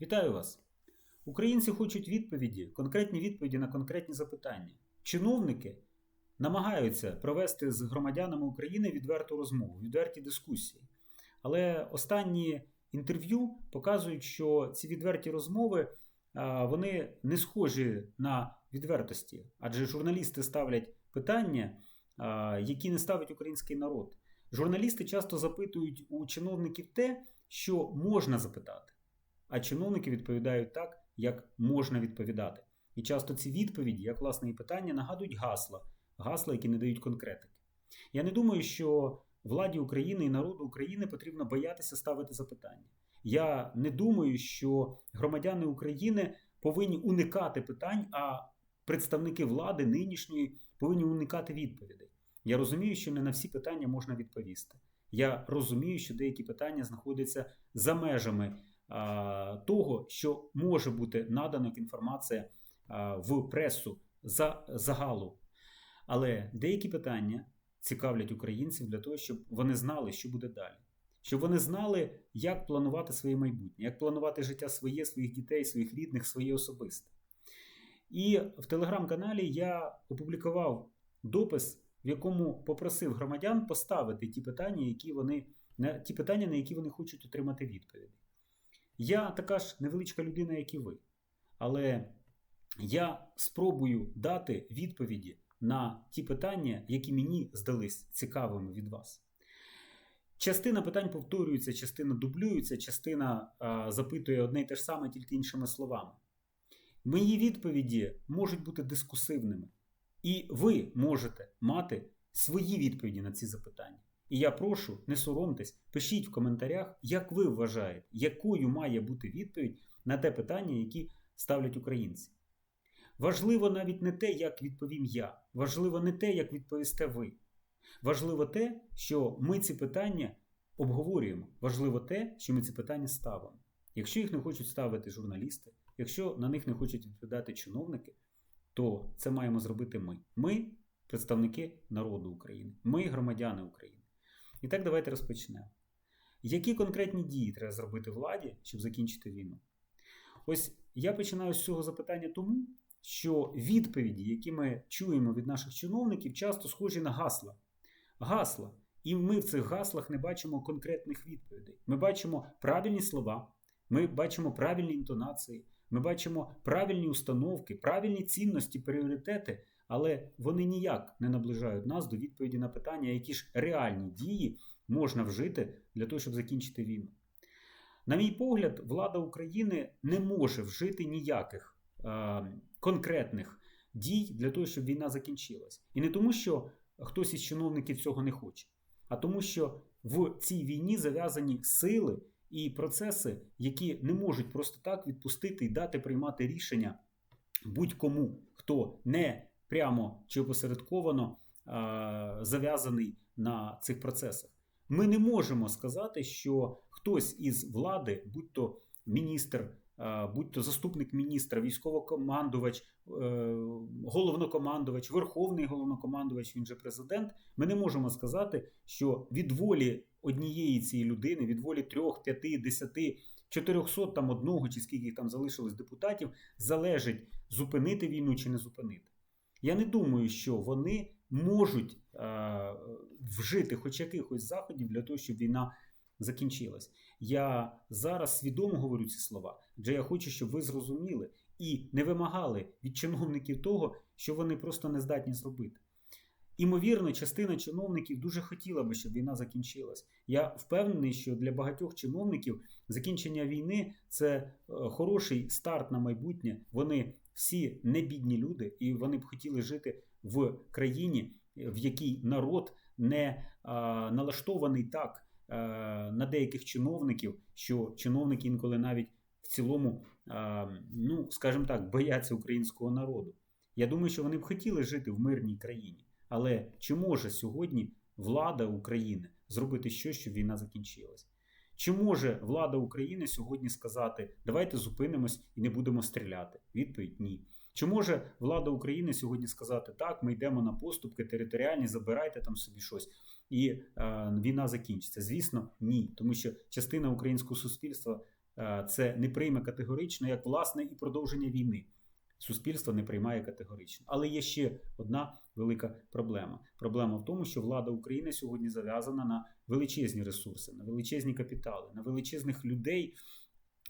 Вітаю вас! Українці хочуть відповіді, конкретні відповіді на конкретні запитання. Чиновники намагаються провести з громадянами України відверту розмову, відверті дискусії. Але останні інтерв'ю показують, що ці відверті розмови вони не схожі на відвертості, адже журналісти ставлять питання, які не ставить український народ. Журналісти часто запитують у чиновників те, що можна запитати, а чиновники відповідають так, як можна відповідати. І часто ці відповіді, як власне і питання, нагадують гасла, гасла, які не дають конкретики. Я не думаю, що владі України і народу України потрібно боятися ставити запитання. Я не думаю, що громадяни України повинні уникати питань, а представники влади нинішньої повинні уникати відповідей. Я розумію, що не на всі питання можна відповісти. Я розумію, що деякі питання знаходяться за межами того, що може бути надана інформація в пресу за загалу. Але деякі питання цікавлять українців для того, щоб вони знали, що буде далі. Щоб вони знали, як планувати своє майбутнє, як планувати життя своє, своїх дітей, своїх рідних, своє особисте. І в телеграм-каналі я опублікував допис, в якому попросив громадян поставити ті питання, які вони, ті питання, на які вони хочуть отримати відповіді. Я така ж невеличка людина, як і ви. Але я спробую дати відповіді на ті питання, які мені здались цікавими від вас. Частина питань повторюється, частина дублюється, частина а, запитує одне й те ж саме, тільки іншими словами. Мої відповіді можуть бути дискусивними, і ви можете мати свої відповіді на ці запитання. І я прошу, не соромтесь, пишіть в коментарях, як ви вважаєте, якою має бути відповідь на те питання, які ставлять українці. Важливо навіть не те, як відповім я, важливо не те, як відповісте ви. Важливо те, що ми ці питання обговорюємо. Важливо те, що ми ці питання ставимо. Якщо їх не хочуть ставити журналісти, якщо на них не хочуть відповідати чиновники, то це маємо зробити ми. Ми представники народу України, ми громадяни України. І так давайте розпочнемо. Які конкретні дії треба зробити владі, щоб закінчити війну? Ось я починаю з цього запитання тому, що відповіді, які ми чуємо від наших чиновників, часто схожі на гасла. Гасла. І ми в цих гаслах не бачимо конкретних відповідей. Ми бачимо правильні слова, ми бачимо правильні інтонації, ми бачимо правильні установки, правильні цінності, пріоритети, але вони ніяк не наближають нас до відповіді на питання, які ж реальні дії можна вжити для того, щоб закінчити війну. На мій погляд, влада України не може вжити ніяких е, конкретних дій для того, щоб війна закінчилась. І не тому, що хтось із чиновників цього не хоче, а тому, що в цій війні зав'язані сили і процеси, які не можуть просто так відпустити і дати приймати рішення будь-кому, хто не прямо чи опосередковано а, зав'язаний на цих процесах. Ми не можемо сказати, що хтось із влади, будь то міністр, будь то заступник міністра, військовокомандувач, е, головнокомандувач, верховний головнокомандувач, він же президент. Ми не можемо сказати, що від волі однієї цієї людини, від волі трьох, п'яти, десяти, 400 там одного чи скільки там залишилось депутатів, залежить зупинити війну чи не зупинити. Я не думаю, що вони можуть е, вжити хоч якихось заходів для того, щоб війна закінчилась. Я зараз свідомо говорю ці слова, адже я хочу, щоб ви зрозуміли і не вимагали від чиновників того, що вони просто не здатні зробити. Імовірно, частина чиновників дуже хотіла би, щоб війна закінчилась. Я впевнений, що для багатьох чиновників закінчення війни це е, хороший старт на майбутнє. Вони всі не бідні люди, і вони б хотіли жити в країні, в якій народ не а, налаштований так а, на деяких чиновників, що чиновники інколи навіть в цілому, а, ну скажімо так, бояться українського народу. Я думаю, що вони б хотіли жити в мирній країні. Але чи може сьогодні влада України зробити щось, щоб війна закінчилась? Чи може влада України сьогодні сказати, давайте зупинимось і не будемо стріляти? Відповідь ні. Чи може влада України сьогодні сказати, так, ми йдемо на поступки територіальні, забирайте там собі щось, і е, війна закінчиться? Звісно, ні. Тому що частина українського суспільства е, це не прийме категорично, як власне і продовження війни. Суспільство не приймає категорично. Але є ще одна велика проблема. Проблема в тому, що влада України сьогодні зав'язана на величезні ресурси, на величезні капітали, на величезних людей.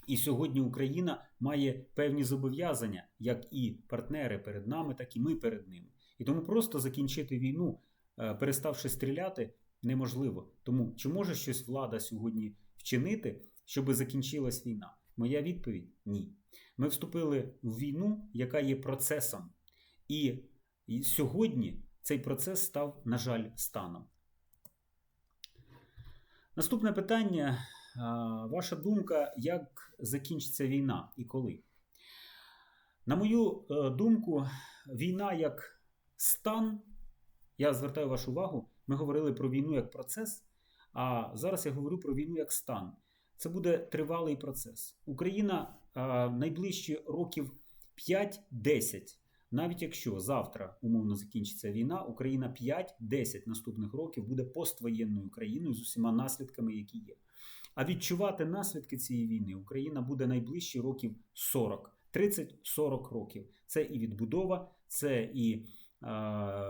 І сьогодні Україна має певні зобов'язання, як і партнери перед нами, так і ми перед ними. І тому просто закінчити війну, е, переставши стріляти, неможливо. Тому чи може щось влада сьогодні вчинити, щоб закінчилась війна? Моя відповідь ні. Ми вступили в війну, яка є процесом. І сьогодні цей процес став, на жаль, станом. Наступне питання. Ваша думка, як закінчиться війна і коли? На мою е, думку, війна як стан, я звертаю вашу увагу, ми говорили про війну як процес, а зараз я говорю про війну як стан. Це буде тривалий процес. Україна найближчі років 5-10, навіть якщо завтра умовно закінчиться війна, Україна 5-10 наступних років буде поствоєнною країною з усіма наслідками, які є. А відчувати наслідки цієї війни Україна буде найближчі років 40, 30-40 років. Це і відбудова, це і е,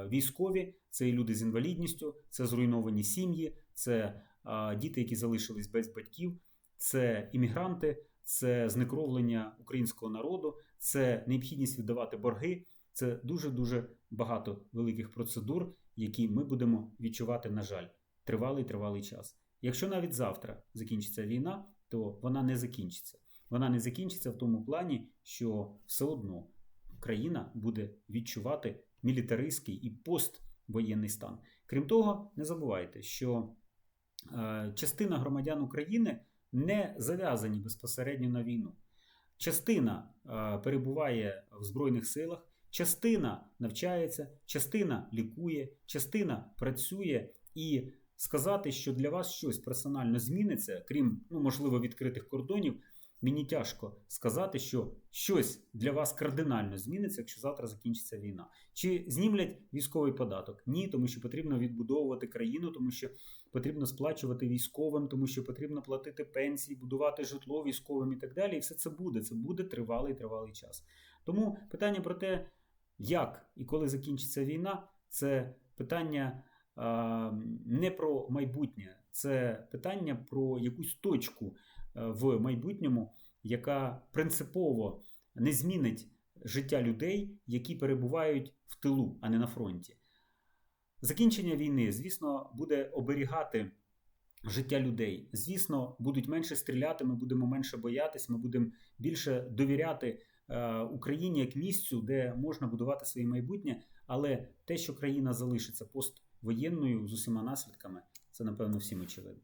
військові, це і люди з інвалідністю, це зруйновані сім'ї, це е, діти, які залишились без батьків, це іммігранти, це знекровлення українського народу, це необхідність віддавати борги. Це дуже дуже багато великих процедур, які ми будемо відчувати, на жаль, тривалий тривалий час. Якщо навіть завтра закінчиться війна, то вона не закінчиться. Вона не закінчиться в тому плані, що все одно країна буде відчувати мілітаристський і поствоєнний стан. Крім того, не забувайте, що е, частина громадян України не зав'язані безпосередньо на війну. Частина е, перебуває в Збройних силах, частина навчається, частина лікує, частина працює і сказати, що для вас щось персонально зміниться, крім ну, можливо відкритих кордонів. Мені тяжко сказати, що щось для вас кардинально зміниться, якщо завтра закінчиться війна. Чи знімлять військовий податок? Ні, тому що потрібно відбудовувати країну, тому що потрібно сплачувати військовим, тому що потрібно платити пенсії, будувати житло військовим і так далі. І все це буде. Це буде тривалий тривалий час. Тому питання про те, як і коли закінчиться війна, це питання не про майбутнє, це питання про якусь точку е, в майбутньому, яка принципово не змінить життя людей, які перебувають в тилу, а не на фронті. Закінчення війни, звісно, буде оберігати життя людей. Звісно, будуть менше стріляти, ми будемо менше боятись, ми будемо більше довіряти Україні як місцю, де можна будувати своє майбутнє. Але те, що країна залишиться поствоєнною з усіма наслідками, це напевно всім очевидно.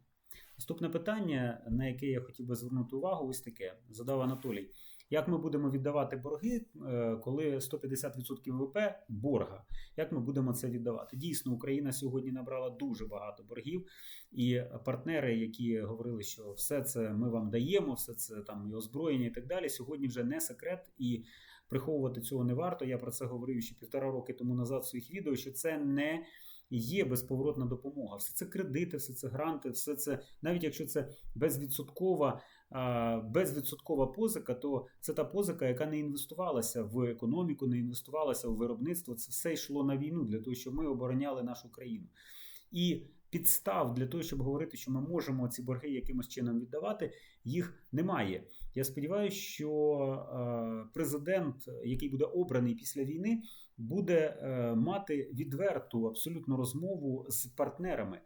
Наступне питання, на яке я хотів би звернути увагу, ось таке задав Анатолій. Як ми будемо віддавати борги, е, коли 150% ВВП борга? Як ми будемо це віддавати? Дійсно, Україна сьогодні набрала дуже багато боргів, і партнери, які говорили, що все це ми вам даємо, все це там і озброєння, і так далі. Сьогодні вже не секрет і. Приховувати цього не варто. Я про це говорив ще півтора роки тому назад в своїх відео, що це не є безповоротна допомога. Все це кредити, все це гранти, все це, навіть якщо це безвідсоткова безвідсоткова позика, то це та позика, яка не інвестувалася в економіку, не інвестувалася в виробництво. Це все йшло на війну для того, щоб ми обороняли нашу країну. І підстав для того, щоб говорити, що ми можемо ці борги якимось чином віддавати, їх немає. Я сподіваюся, що президент, який буде обраний після війни, буде е, мати відверту абсолютно розмову з партнерами.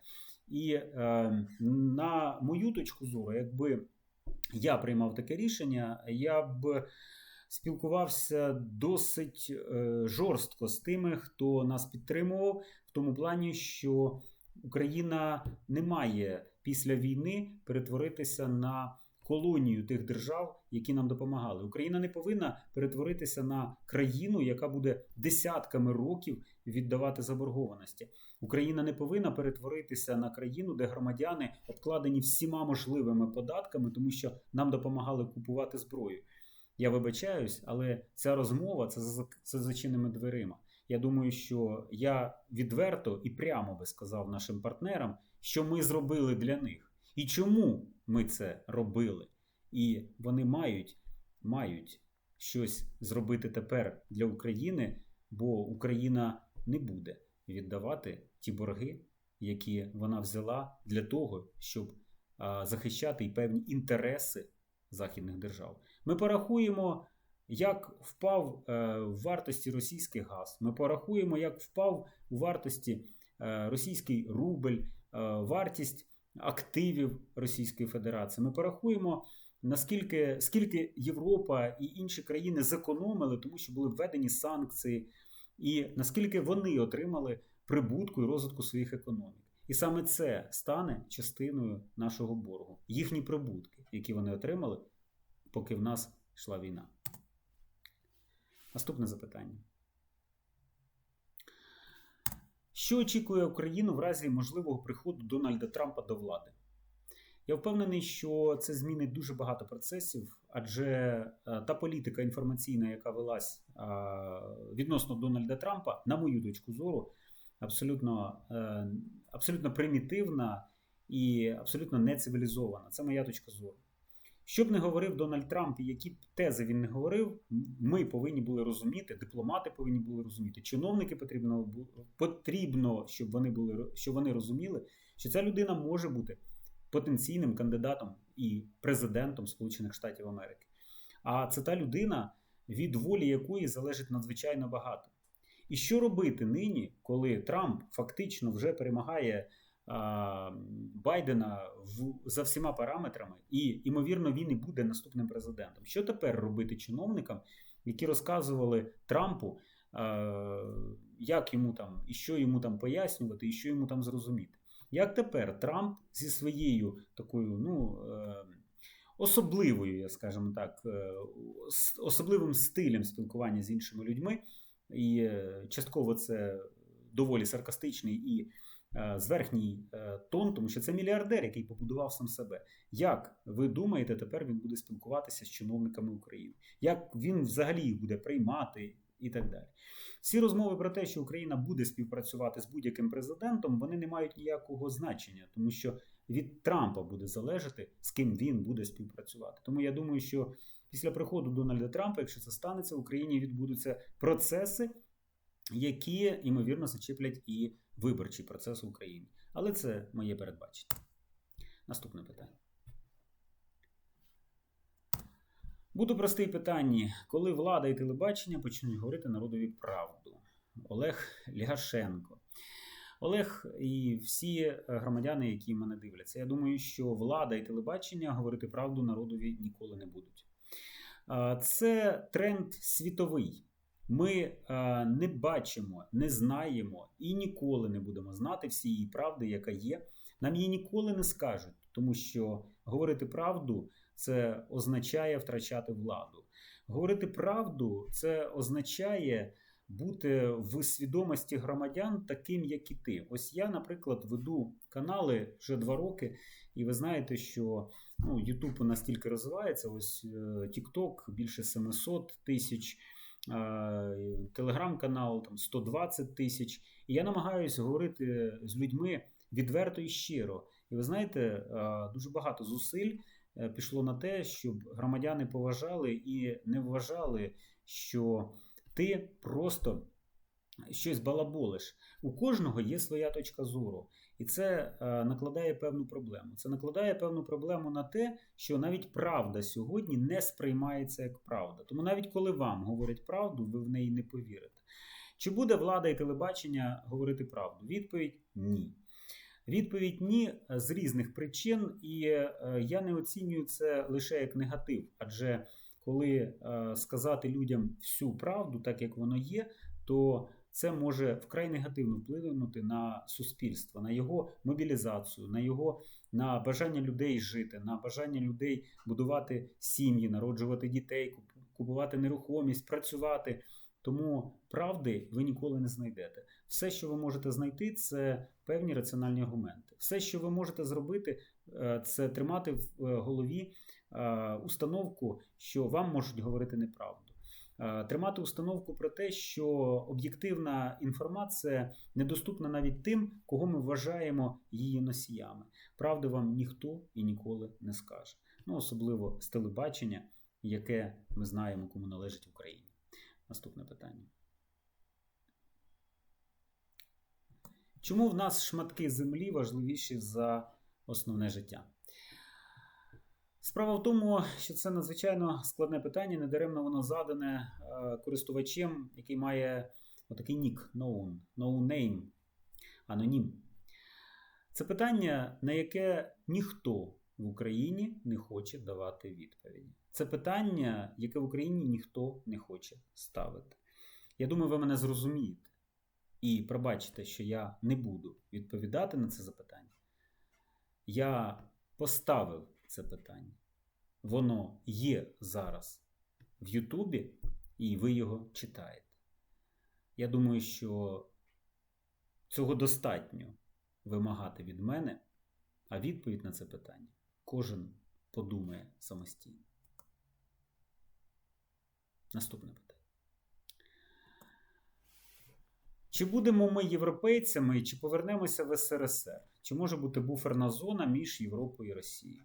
І е, на мою точку зору, якби я приймав таке рішення, я б спілкувався досить е, жорстко з тими, хто нас підтримував, в тому плані, що Україна не має після війни перетворитися на колонію тих держав, які нам допомагали. Україна не повинна перетворитися на країну, яка буде десятками років віддавати заборгованості. Україна не повинна перетворитися на країну, де громадяни обкладені всіма можливими податками, тому що нам допомагали купувати зброю. Я вибачаюсь, але ця розмова це за це зачиненими дверима. Я думаю, що я відверто і прямо би сказав нашим партнерам, що ми зробили для них і чому ми це робили. І вони мають, мають щось зробити тепер для України, бо Україна не буде віддавати ті борги, які вона взяла для того, щоб захищати і певні інтереси західних держав. Ми порахуємо, як впав е, в вартості російський газ. Ми порахуємо, як впав у вартості е, російський рубль, е, вартість активів Російської Федерації. Ми порахуємо. Наскільки скільки Європа і інші країни зекономили, тому що були введені санкції, і наскільки вони отримали прибутку і розвитку своїх економік. І саме це стане частиною нашого боргу, їхні прибутки, які вони отримали, поки в нас йшла війна. Наступне запитання. Що очікує Україну в разі можливого приходу Дональда Трампа до влади? Я впевнений, що це змінить дуже багато процесів, адже е, та політика інформаційна, яка велась е, відносно Дональда Трампа, на мою точку зору, абсолютно, е, абсолютно примітивна і абсолютно нецивілізована. Це моя точка зору. Що б не говорив Дональд Трамп і які б тези він не говорив, ми повинні були розуміти, дипломати повинні були розуміти, чиновники потрібно потрібно, щоб вони були щоб вони розуміли, що ця людина може бути потенційним кандидатом і президентом Сполучених Штатів Америки. А це та людина, від волі якої залежить надзвичайно багато. І що робити нині, коли Трамп фактично вже перемагає а, Байдена в, за всіма параметрами, і, ймовірно, він і буде наступним президентом? Що тепер робити чиновникам, які розказували Трампу, а, як йому там і що йому там пояснювати, і що йому там зрозуміти? Як тепер Трамп зі своєю такою, ну. Особливою, я скажімо так, особливим стилем спілкування з іншими людьми, і е, частково це доволі саркастичний і е, зверхній е, тон, тому що це мільярдер, який побудував сам себе. Як ви думаєте, тепер він буде спілкуватися з чиновниками України? Як він взагалі їх буде приймати і так далі? Всі розмови про те, що Україна буде співпрацювати з будь-яким президентом, вони не мають ніякого значення, тому що від Трампа буде залежати, з ким він буде співпрацювати. Тому я думаю, що після приходу Дональда Трампа, якщо це станеться, в Україні відбудуться процеси, які ймовірно зачеплять і виборчий процес в Україні. Але це моє передбачення. Наступне питання. Буду простий питання. Коли влада і телебачення почнуть говорити народові правду? Олег Ляшенко. Олег і всі громадяни, які мене дивляться. Я думаю, що влада і телебачення говорити правду народові ніколи не будуть. Це тренд світовий. Ми не бачимо, не знаємо і ніколи не будемо знати всієї правди, яка є. Нам її ніколи не скажуть, тому що говорити правду це означає втрачати владу. Говорити правду це означає бути в свідомості громадян таким, як і ти. Ось я, наприклад, веду канали вже два роки, і ви знаєте, що ну, YouTube настільки розвивається. Ось е, TikTok більше 700 тисяч. Телеграм-канал там 120 тисяч. І я намагаюся говорити з людьми відверто і щиро. І ви знаєте, дуже багато зусиль е, пішло на те, щоб громадяни поважали і не вважали, що ти просто щось балаболиш. У кожного є своя точка зору. І це е, накладає певну проблему. Це накладає певну проблему на те, що навіть правда сьогодні не сприймається як правда. Тому навіть коли вам говорять правду, ви в неї не повірите. Чи буде влада і телебачення говорити правду? Відповідь ні. Відповідь ні з різних причин, і е, я не оцінюю це лише як негатив, адже коли е, сказати людям всю правду, так як воно є, то це може вкрай негативно вплинути на суспільство, на його мобілізацію, на його на бажання людей жити, на бажання людей будувати сім'ї, народжувати дітей, купувати нерухомість, працювати. Тому правди ви ніколи не знайдете. Все, що ви можете знайти, це певні раціональні аргументи. Все, що ви можете зробити, е, це тримати в е, голові Е, установку, що вам можуть говорити неправду. Тримати установку про те, що об'єктивна інформація недоступна навіть тим, кого ми вважаємо її носіями. Правди вам ніхто і ніколи не скаже. ну особливо з телебачення, яке ми знаємо, кому належить Україні. Наступне питання. Чому в нас шматки землі важливіші за основне життя? Справа в тому, що це надзвичайно складне питання, недаремно воно задане е, користувачем, який має отакий нік, known, no name, анонім. Це питання, на яке ніхто в Україні не хоче давати відповіді. Це питання, яке в Україні ніхто не хоче ставити. Я думаю, ви мене зрозумієте. І пробачите, що я не буду відповідати на це запитання. Я поставив це питання. Воно є зараз в Ютубі, і ви його читаєте. Я думаю, що цього достатньо вимагати від мене, а відповідь на це питання кожен подумає самостійно. Наступне питання. Чи будемо ми європейцями, чи повернемося в СРСР? Чи може бути буферна зона між Європою і Росією?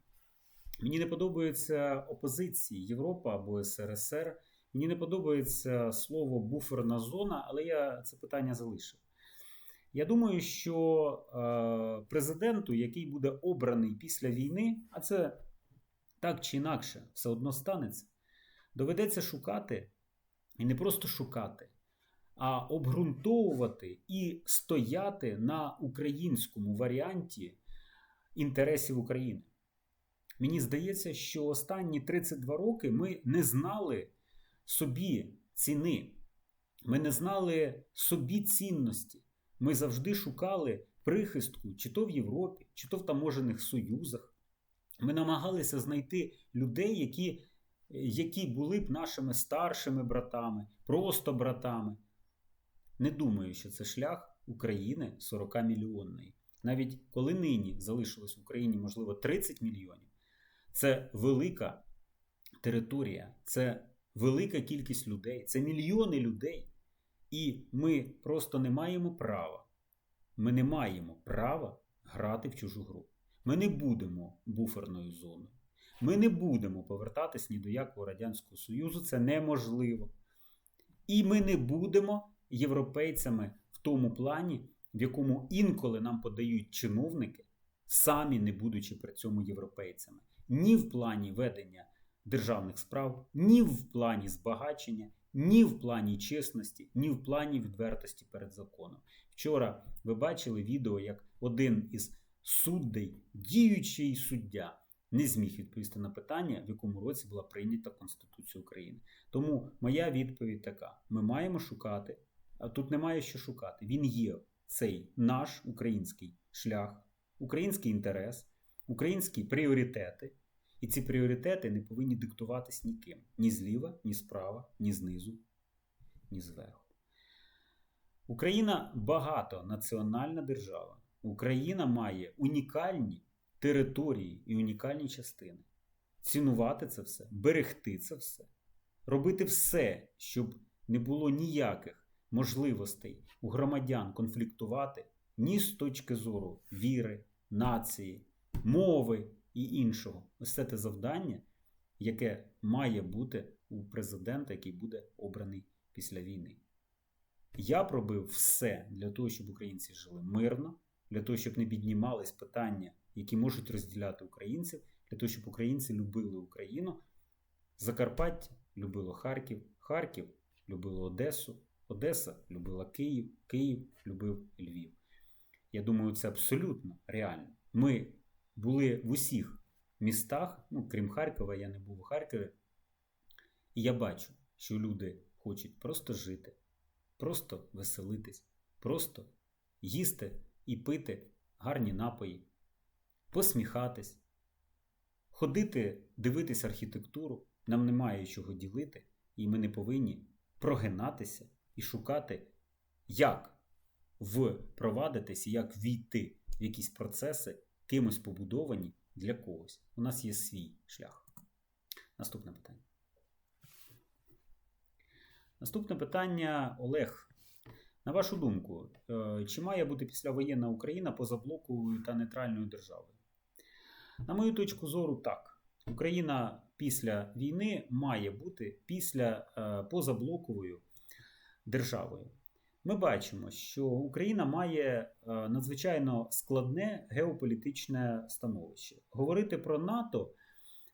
Мені не подобаються опозиції Європа або СРСР. Мені не подобається слово буферна зона, але я це питання залишив. Я думаю, що е, президенту, який буде обраний після війни, а це так чи інакше все одно станеться, доведеться шукати і не просто шукати, а обґрунтовувати і стояти на українському варіанті інтересів України. Мені здається, що останні 32 роки ми не знали собі ціни, ми не знали собі цінності. Ми завжди шукали прихистку, чи то в Європі, чи то в таможених союзах. Ми намагалися знайти людей, які, які були б нашими старшими братами, просто братами. Не думаю, що це шлях України 40 мільйонної. Навіть коли нині залишилось в Україні, можливо, 30 мільйонів, це велика територія, це велика кількість людей, це мільйони людей. І ми просто не маємо права. Ми не маємо права грати в чужу гру. Ми не будемо буферною зоною. Ми не будемо повертатись ні до якого Радянського Союзу. Це неможливо. І ми не будемо європейцями в тому плані, в якому інколи нам подають чиновники, самі не будучи при цьому європейцями. Ні в плані ведення державних справ, ні в плані збагачення, ні в плані чесності, ні в плані відвертості перед законом. Вчора ви бачили відео, як один із суддей, діючий суддя, не зміг відповісти на питання, в якому році була прийнята Конституція України. Тому моя відповідь така: ми маємо шукати, тут немає що шукати. Він є цей наш український шлях, український інтерес, українські пріоритети. І ці пріоритети не повинні диктуватись ніким. Ні зліва, ні справа, ні знизу, ні зверху. Україна багатонаціональна держава. Україна має унікальні території і унікальні частини. Цінувати це все, берегти це все, робити все, щоб не було ніяких можливостей у громадян конфліктувати ні з точки зору віри, нації, мови і іншого. Ось це те завдання, яке має бути у президента, який буде обраний після війни. Я пробив все для того, щоб українці жили мирно, для того, щоб не піднімались питання, які можуть розділяти українців, для того, щоб українці любили Україну. Закарпаття любило Харків, Харків любило Одесу, Одеса любила Київ, Київ любив Львів. Я думаю, це абсолютно реально. Ми були в усіх містах, ну, крім Харкова, я не був у Харкові. І я бачу, що люди хочуть просто жити, просто веселитись, просто їсти і пити гарні напої, посміхатись, ходити, дивитись архітектуру. Нам немає чого ділити, і ми не повинні прогинатися і шукати, як впровадитись, як війти в якісь процеси, кимось побудовані для когось. У нас є свій шлях. Наступне питання. Наступне питання Олег. На вашу думку, е, чи має бути післявоєнна Україна позаблоковою та нейтральною державою? На мою точку зору, так. Україна після війни має бути після е, позаблоковою державою. Ми бачимо, що Україна має е, надзвичайно складне геополітичне становище. Говорити про НАТО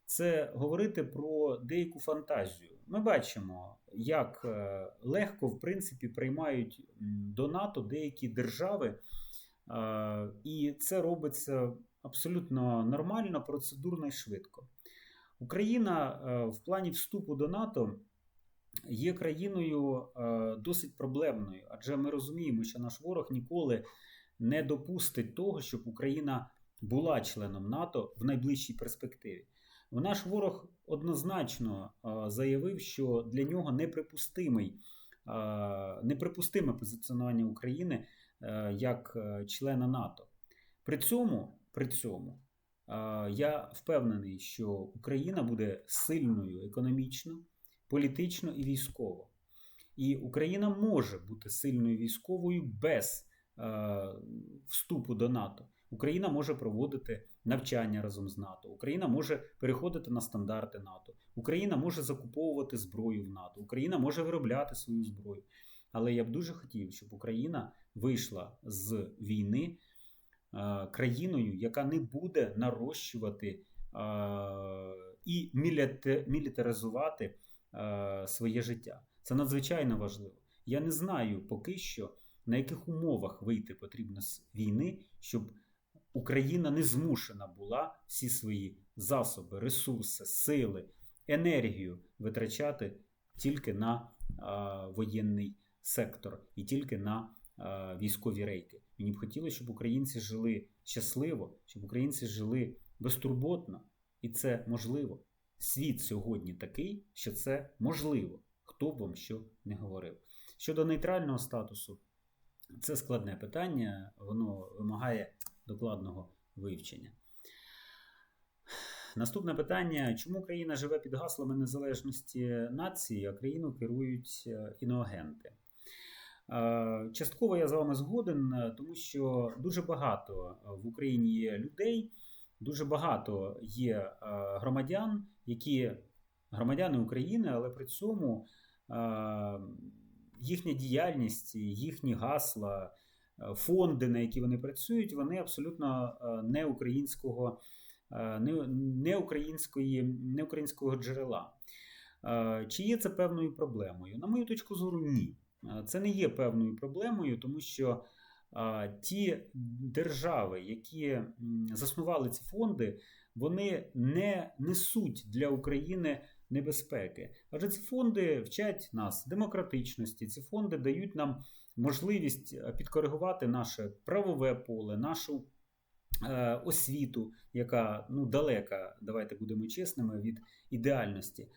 це говорити про деяку фантазію. Ми бачимо, як е, легко, в принципі, приймають до НАТО деякі держави, е, і це робиться абсолютно нормально, процедурно і швидко. Україна в плані вступу до НАТО є країною е, досить проблемною, адже ми розуміємо, що наш ворог ніколи не допустить того, щоб Україна була членом НАТО в найближчій перспективі. Наш ворог однозначно е, заявив, що для нього неприпустимий, е, неприпустиме позиціонування України як члена НАТО. При цьому, при цьому я впевнений, що Україна буде сильною економічно, політично і військово. І Україна може бути сильною військовою без е, вступу до НАТО. Україна може проводити навчання разом з НАТО. Україна може переходити на стандарти НАТО. Україна може закуповувати зброю в НАТО. Україна може виробляти свою зброю. Але я б дуже хотів, щоб Україна вийшла з війни е, країною, яка не буде нарощувати е, і мілітаризувати своє життя. Це надзвичайно важливо. Я не знаю поки що, на яких умовах вийти потрібно з війни, щоб Україна не змушена була всі свої засоби, ресурси, сили, енергію витрачати тільки на а, воєнний сектор і тільки на а, військові рейки. Мені б хотілося, щоб українці жили щасливо, щоб українці жили безтурботно, і це можливо. Світ сьогодні такий, що це можливо, хто б вам що не говорив. Щодо нейтрального статусу, це складне питання, воно вимагає докладного вивчення. Наступне питання: чому Україна живе під гаслами незалежності нації, а країну керують е, іноагенти? Е, Частково я з вами згоден, е, тому що дуже багато в Україні є людей, дуже багато є громадян, які громадяни України, але при цьому е, їхня діяльність, їхні гасла, е, фонди, на які вони працюють, вони абсолютно е, не українського, не, української, не українського джерела. Чи є це певною проблемою? На мою точку зору, ні. Це не є певною проблемою, тому що ті держави, які заснували ці фонди, вони не несуть для України небезпеки. Адже ці фонди вчать нас демократичності, ці фонди дають нам можливість е, підкоригувати наше правове поле, нашу е, освіту, яка ну, далека, давайте будемо чесними, від ідеальності.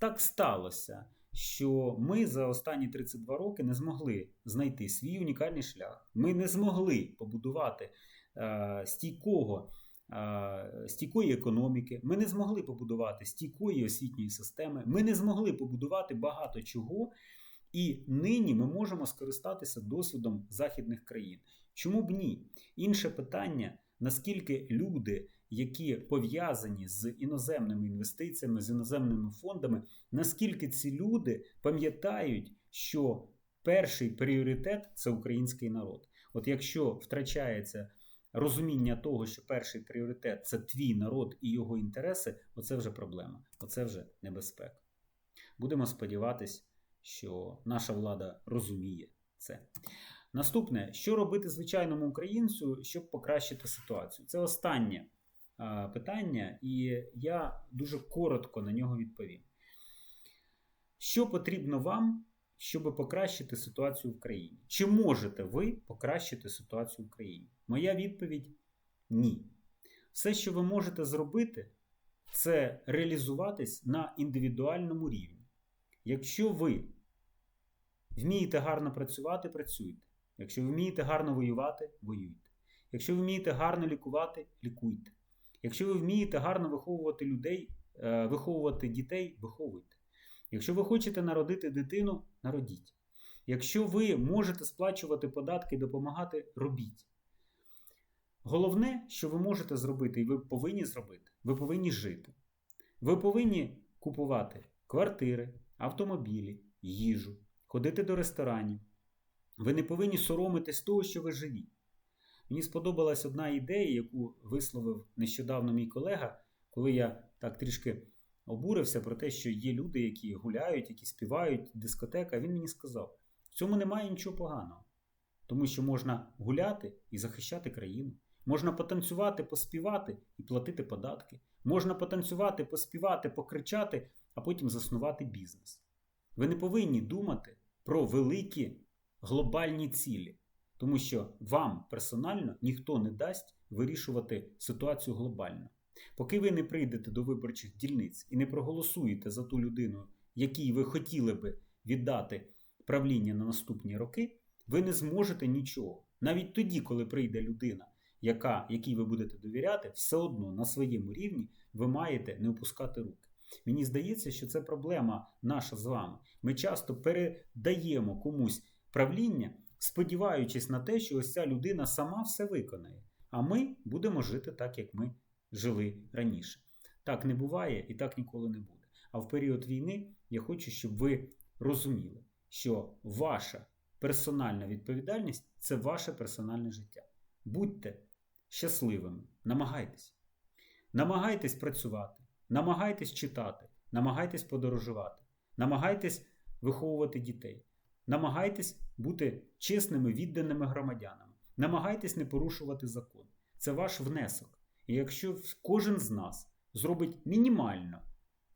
Так сталося, що ми за останні 32 роки не змогли знайти свій унікальний шлях. Ми не змогли побудувати е, стійкого. Е, Стійкої економіки, ми не змогли побудувати стійкої освітньої системи, ми не змогли побудувати багато чого, і нині ми можемо скористатися досвідом західних країн. Чому б ні? Інше питання: наскільки люди, які пов'язані з іноземними інвестиціями, з іноземними фондами, наскільки ці люди пам'ятають, що перший пріоритет це український народ. От якщо втрачається розуміння того, що перший пріоритет це твій народ і його інтереси, оце вже проблема, оце вже небезпека. Будемо сподіватись, що наша влада розуміє це. Наступне, що робити звичайному українцю, щоб покращити ситуацію? Це останнє питання, і я дуже коротко на нього відповім. Що потрібно вам, щоб покращити ситуацію в країні? Чи можете ви покращити ситуацію в країні? Моя відповідь ні. Все, що ви можете зробити, це реалізуватись на індивідуальному рівні. Якщо ви вмієте гарно працювати, працюйте. Якщо ви вмієте гарно воювати, воюйте. Якщо ви вмієте гарно лікувати, лікуйте. Якщо ви вмієте гарно виховувати людей, е, виховувати дітей, виховуйте. Якщо ви хочете народити дитину, народіть. Якщо ви можете сплачувати податки і допомагати, робіть. Головне, що ви можете зробити, і ви повинні зробити, ви повинні жити. Ви повинні купувати квартири, автомобілі, їжу, ходити до ресторанів. Ви не повинні соромитись того, що ви живі. Мені сподобалась одна ідея, яку висловив нещодавно мій колега, коли я так трішки обурився про те, що є люди, які гуляють, які співають, дискотека. Він мені сказав: в цьому немає нічого поганого, тому що можна гуляти і захищати країну. Можна потанцювати, поспівати і платити податки. Можна потанцювати, поспівати, покричати, а потім заснувати бізнес. Ви не повинні думати про великі глобальні цілі, тому що вам персонально ніхто не дасть вирішувати ситуацію глобально. Поки ви не прийдете до виборчих дільниць і не проголосуєте за ту людину, якій ви хотіли би віддати правління на наступні роки, ви не зможете нічого. Навіть тоді, коли прийде людина, яка, якій ви будете довіряти, все одно на своєму рівні ви маєте не опускати руки. Мені здається, що це проблема наша з вами. Ми часто передаємо комусь правління, сподіваючись на те, що ось ця людина сама все виконає. А ми будемо жити так, як ми жили раніше. Так не буває і так ніколи не буде. А в період війни я хочу, щоб ви розуміли, що ваша персональна відповідальність це ваше персональне життя. Будьте щасливими, намагайтесь. Намагайтесь працювати, намагайтесь читати, намагайтесь подорожувати, намагайтесь виховувати дітей, намагайтесь бути чесними, відданими громадянами, намагайтесь не порушувати закон. Це ваш внесок. І якщо кожен з нас зробить мінімально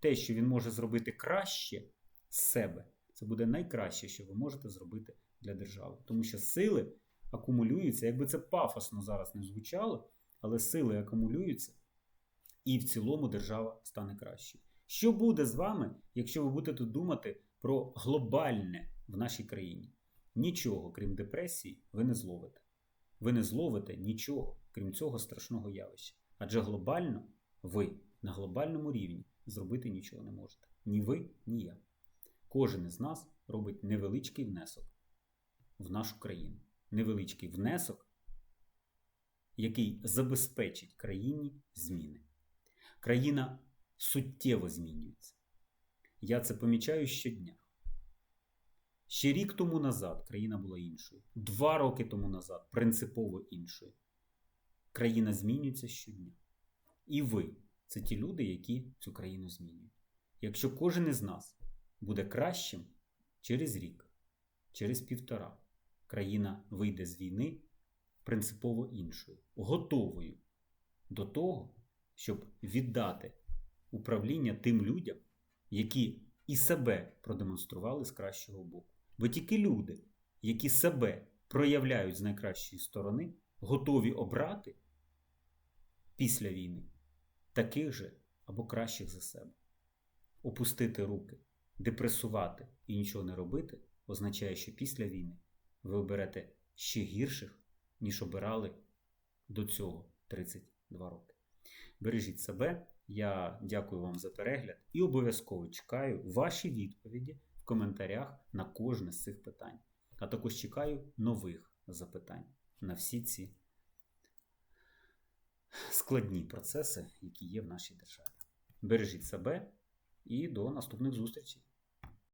те, що він може зробити краще з себе, це буде найкраще, що ви можете зробити для держави. Тому що сили акумулюються, якби це пафосно зараз не звучало, але сили акумулюються, і в цілому держава стане кращою. Що буде з вами, якщо ви будете думати про глобальне в нашій країні? Нічого, крім депресії, ви не зловите. Ви не зловите нічого, крім цього страшного явища. Адже глобально ви на глобальному рівні зробити нічого не можете. Ні ви, ні я. Кожен із нас робить невеличкий внесок в нашу країну. Невеличкий внесок, який забезпечить країні зміни. Країна суттєво змінюється. Я це помічаю щодня. Ще рік тому назад країна була іншою. Два роки тому назад принципово іншою. Країна змінюється щодня. І ви це ті люди, які цю країну змінюють. Якщо кожен із нас буде кращим через рік, через півтора, країна вийде з війни принципово іншою, готовою до того, щоб віддати управління тим людям, які і себе продемонстрували з кращого боку. Бо тільки люди, які себе проявляють з найкращої сторони, готові обрати після війни таких же або кращих за себе. Опустити руки, депресувати і нічого не робити означає, що після війни ви оберете ще гірших, ніж обирали до цього 32 роки. Бережіть себе. Я дякую вам за перегляд і обов'язково чекаю ваші відповіді в коментарях на кожне з цих питань. А також чекаю нових запитань на всі ці складні процеси, які є в нашій державі. Бережіть себе і до наступних зустрічей!